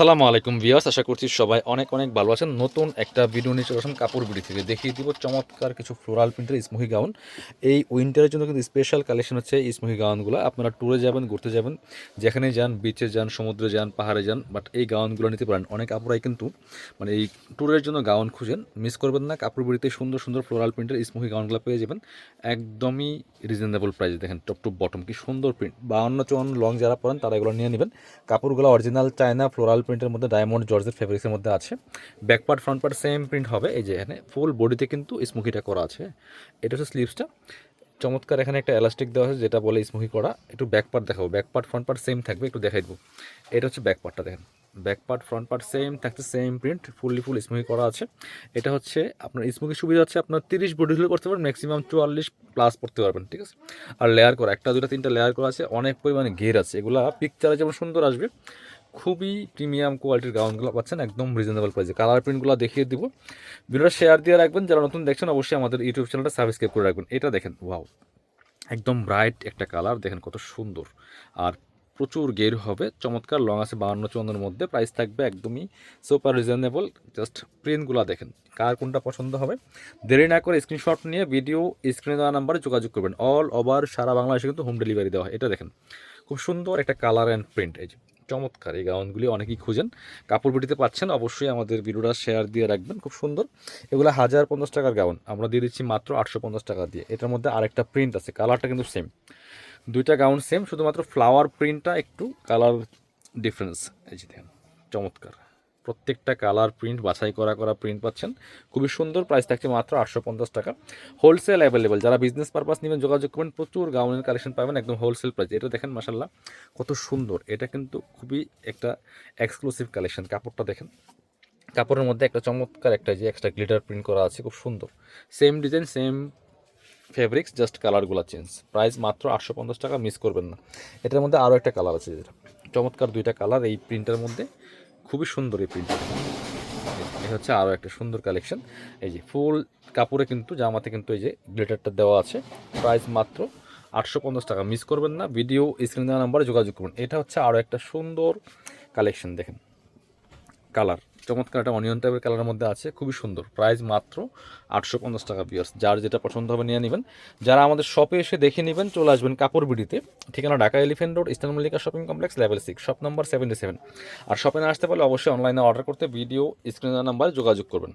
আসসালামু আলাইকুম ভিউয়ার্স, আশা করছি সবাই অনেক অনেক ভালো আছেন। নতুন একটা ভিডিও নিয়ে চলে আসলাম কাপড় বিড়ি থেকে। দেখিয়ে দিব চমৎকার কিছু ফ্লোরাল প্রিন্টের স্মোহি গাউন এই উইন্টারের জন্য কিন্তু স্পেশাল কালেকশন হচ্ছে এই স্মোহি গাউনগুলো আপনারা ট্যুরে যাবেন, ঘুরতে যাবেন, যেখানে যান বিচে যান, সমুদ্রে যান, পাহাড়ে যান বাট এই গাউনগুলো নিতে পারেন। অনেক আপুরাই কিন্তু মানে এই ট্যুরের জন্য গাউন খুঁজেন। মিস করবেন না, কাপড় বিড়িতে সুন্দর সুন্দর ফ্লোরাল প্রিন্টের স্মোহি গাউনগুলো পেয়ে যাবেন। একদমই রিজনেবল প্রাইসে দেখেন টপ টু বটম কি সুন্দর প্রিন্ট বাউন্ন চুয়ান্ন লং যারা পরেন, তারা এগুলো নিয়ে নেবেন। কাপড়গুলো অরিজিনাল চায়না ফ্লোরাল প্রিন্টের মধ্যে ডায়মন্ড জর্জের ফেব্রিক্সের মধ্যে আছে। Back part front part same print হবে। এই যে এখানে ফুল বডিতে কিন্তু স্মোকিটা করা আছে। এটা হচ্ছে স্লিভসটা চমৎকার এখানে একটা এলাস্টিক দেওয়া আছে, যেটা বলে স্মোকি করা। একটু ব্যাক পার্ট দেখাবো। Back part front part same থাকবে। একটু দেখাই দেবো। এটা হচ্ছে ব্যাক পার্টটা দেখেন। Back part front part same থাকছে same print fully full smoky করা আছে। এটা হচ্ছে আপনার স্মোকি সুবিধা হচ্ছে আপনার তিরিশ বডি হলে করতে পারবেন ম্যাক্সিমাম চুয়াল্লিশ প্লাস পড়তে পারবেন, ঠিক আছে? আর লেয়ার করা, একটা দুটা তিনটা লেয়ার করা আছে। অনেক পরিমাণে ঘের আছে। এগুলা পিকচারে যেমন সুন্দর আসবে খুবই প্রিমিয়াম কোয়ালিটির গাউনগুলো পাচ্ছেন, একদম রিজনেবল প্রাইসে কালার প্রিন্টগুলো দেখিয়ে দিব। ভিডিওটা শেয়ার দিয়ে রাখবেন, যারা নতুন দেখছেন অবশ্যই আমাদের ইউটিউব চ্যানেলটা সাবস্ক্রাইব করে রাখবেন। এটা দেখেন ওয়াও একদম ব্রাইট একটা কালার দেখেন কত সুন্দর। আর প্রচুর গের হবে, চমৎকার লং আছে বাউন্ন চন্দ্রের মধ্যে। প্রাইস থাকবে একদমই সুপার রিজনেবল জাস্ট প্রিন্টগুলো দেখেন, কার কোনটা পছন্দ হবে। দেরি না করে স্ক্রিনশট নিয়ে ভিডিও স্ক্রিনে দেওয়া নাম্বারে যোগাযোগ করবেন। অল ওভার সারা বাংলাদেশে কিন্তু হোম ডেলিভারি দেওয়া হয়। এটা দেখেন, খুব সুন্দর একটা কালার অ্যান্ড প্রিন্ট এই যে। চমৎকার, এই গাউনগুলি অনেকেই খুঁজেন। কাপড় বিটিতে পাচ্ছেন, অবশ্যই আমাদের ভিডিওটা শেয়ার দিয়ে রাখবেন, খুব সুন্দর। এগুলো হাজার পঞ্চাশ টাকার গাউন, আমরা দিয়ে দিচ্ছি মাত্র আটশো পঞ্চাশ টাকা দিয়ে। এটার মধ্যে আরেকটা প্রিন্ট আছে কালারটা কিন্তু সেম দুইটা গাউন সেম শুধুমাত্র ফ্লাওয়ার প্রিন্টটা একটু কালার ডিফারেন্স এই যে দেখেন, চমৎকার। প্রত্যেকটা কালার প্রিন্ট বাছাই করা করা প্রিন্ট পাচ্ছেন। খুবই সুন্দর প্রাইস থাকছে মাত্র আটশো পঞ্চাশ টাকা। হোলসেল অ্যাভেলেবেল যারা বিজনেস পারপাস নেবেন, যোগাযোগ করবেন, প্রচুর গাউনের কালেকশন পাবেন, একদম হোলসেল প্রাইস এটা দেখেন মাসাল্লাহ কত সুন্দর। এটা কিন্তু খুবই একটা এক্সক্লুসিভ কালেকশন কাপড়টা দেখেন, কাপড়ের মধ্যে একটা চমৎকার একটা যে এক্সট্রা গ্লিটার প্রিন্ট করা আছে, খুব সুন্দর। Same design same fabrics just কালারগুলো চেঞ্জ প্রাইস মাত্র আটশো পঞ্চাশ টাকা মিস করবেন না। এটার মধ্যে আরও একটা কালার আছে যেটা। চমৎকার দুইটা কালার এই প্রিন্টের মধ্যে। খুবই সুন্দর এই প্রিন্টটা এই হচ্ছে আরও একটা সুন্দর কালেকশন এই যে ফুল কাপড়ে কিন্তু জামাতে কিন্তু এই যে গ্লেটারটা দেওয়া আছে। প্রাইস মাত্র আটশো পঞ্চাশ টাকা। মিস করবেন না ভিডিও স্ক্রিন দেওয়া নাম্বারে যোগাযোগ করুন। এটা হচ্ছে আরও একটা সুন্দর কালেকশন দেখেন। কালার। চমৎকার একটা অনিয়ন টাইপের কালারের মধ্যে আছে, খুবই সুন্দর। প্রাইস মাত্র আটশো পঞ্চাশ টাকা বিয়ার্স যার যেটা পছন্দ হবে নিয়ে নেবেন। যারা আমাদের শপে এসে দেখে নেবেন, চলে আসবেন কাপড় বিডিতে। ঠিকানা Dhaka elephant road eastern Mallika shopping complex level six shop number seventy seven আর শপে না আসতে পারলে অবশ্যই অনলাইনে অর্ডার করতে ভিডিও স্ক্রিনার নাম্বারে যোগাযোগ করবেন।